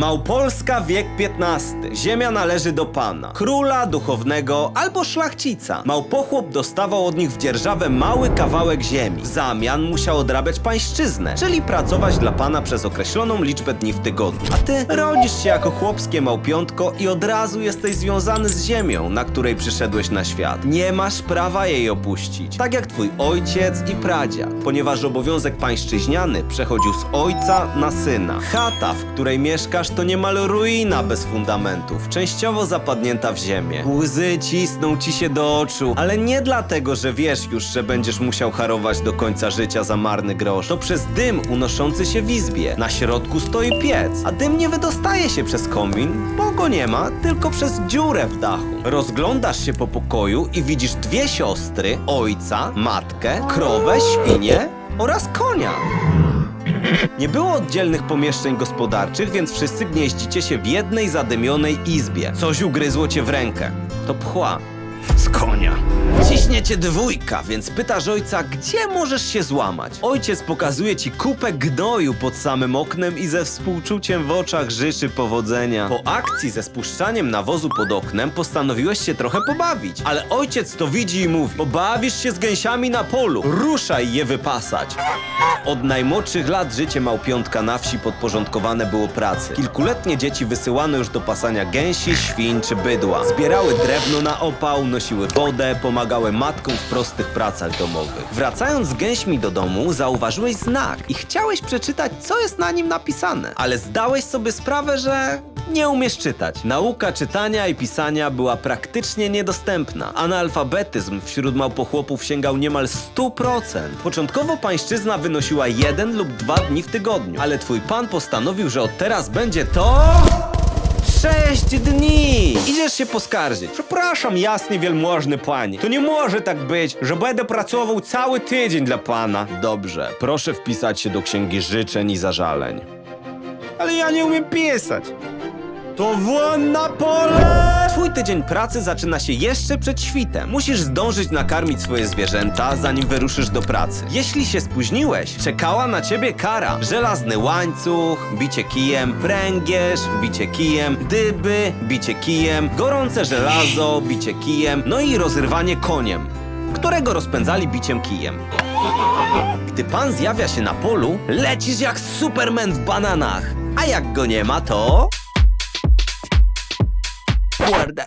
Małpolska wiek XV. Ziemia należy do pana. Króla, duchownego albo szlachcica. Małpochłop dostawał od nich w dzierżawę mały kawałek ziemi. W zamian musiał odrabiać pańszczyznę, czyli pracować dla pana przez określoną liczbę dni w tygodniu. A ty rodzisz się jako chłopskie małpiątko i od razu jesteś związany z ziemią, na której przyszedłeś na świat. Nie masz prawa jej opuścić. Tak jak twój ojciec i pradziad, ponieważ obowiązek pańszczyźniany przechodził z ojca na syna. Chata, w której mieszkasz, to niemal ruina bez fundamentów, częściowo zapadnięta w ziemię. Łzy cisną ci się do oczu, ale nie dlatego, że wiesz już, że będziesz musiał harować do końca życia za marny grosz. To przez dym unoszący się w izbie. Na środku stoi piec, a dym nie wydostaje się przez komin, bo go nie ma, tylko przez dziurę w dachu. Rozglądasz się po pokoju i widzisz dwie siostry, ojca, matkę, krowę, świnię oraz konia. Nie było oddzielnych pomieszczeń gospodarczych, więc wszyscy gnieździcie się w jednej zadymionej izbie. Coś ugryzło cię w rękę. To pchła. Z konia. Ciśniecie dwójka, więc pytasz ojca, gdzie możesz się złamać. Ojciec pokazuje ci kupę gnoju pod samym oknem i ze współczuciem w oczach życzy powodzenia. Po akcji ze spuszczaniem nawozu pod oknem postanowiłeś się trochę pobawić, ale ojciec to widzi i mówi: Pobawisz się z gęsiami na polu, ruszaj je wypasać. Od najmłodszych lat życie małpiątka na wsi podporządkowane było pracy. Kilkuletnie dzieci wysyłano już do pasania gęsi, świń czy bydła. Zbierały drewno na opał, nosiły wodę, pomagały matkom w prostych pracach domowych. Wracając z gęśmi do domu, zauważyłeś znak i chciałeś przeczytać, co jest na nim napisane. Ale zdałeś sobie sprawę, że nie umiesz czytać. Nauka czytania i pisania była praktycznie niedostępna. Analfabetyzm wśród małpochłopów sięgał niemal 100%. Początkowo pańszczyzna wynosiła jeden lub dwa dni w tygodniu, ale twój pan postanowił, że od teraz będzie to... Sześć dni! Idziesz się poskarżyć. Przepraszam, jasny wielmożny panie. To nie może tak być, że będę pracował cały tydzień dla pana. Dobrze, proszę wpisać się do księgi życzeń i zażaleń. Ale ja nie umiem pisać. To won na pole! Twój tydzień pracy zaczyna się jeszcze przed świtem. Musisz zdążyć nakarmić swoje zwierzęta, zanim wyruszysz do pracy. Jeśli się spóźniłeś, czekała na ciebie kara. Żelazny łańcuch, bicie kijem, pręgierz, bicie kijem, dyby, bicie kijem, gorące żelazo, bicie kijem, no i rozrywanie koniem, którego rozpędzali biciem kijem. Gdy pan zjawia się na polu, lecisz jak Superman w bananach. A jak go nie ma, to... Kurde.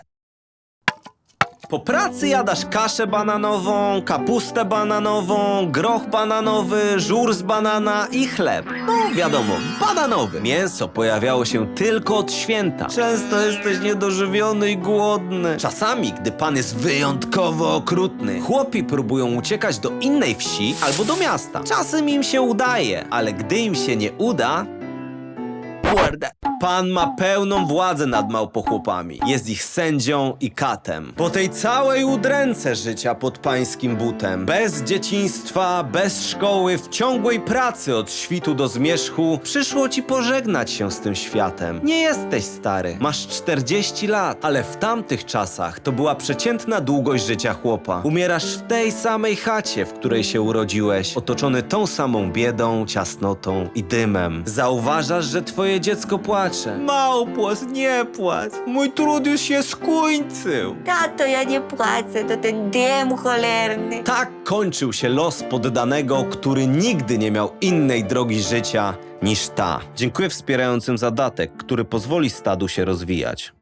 Po pracy jadasz kaszę bananową, kapustę bananową, groch bananowy, żur z banana i chleb. No wiadomo, bananowy. Mięso pojawiało się tylko od święta. Często jesteś niedożywiony i głodny. Czasami, gdy pan jest wyjątkowo okrutny, chłopi próbują uciekać do innej wsi albo do miasta. Czasem im się udaje, ale gdy im się nie uda, Kurde. Pan ma pełną władzę nad małpochłopami. Jest ich sędzią i katem. Po tej całej udręce życia pod pańskim butem, bez dzieciństwa, bez szkoły, w ciągłej pracy od świtu do zmierzchu, przyszło ci pożegnać się z tym światem. Nie jesteś stary, masz 40 lat, ale w tamtych czasach to była przeciętna długość życia chłopa. Umierasz w tej samej chacie, w której się urodziłeś, otoczony tą samą biedą, ciasnotą i dymem. Zauważasz, że twoje dziecko płacze. Małpłas, nie płacz. Mój trud już się skończył. Tato, ja nie płacę, to ten dym cholerny. Tak kończył się los poddanego, który nigdy nie miał innej drogi życia niż ta. Dziękuję wspierającym zadatek, który pozwoli stadu się rozwijać.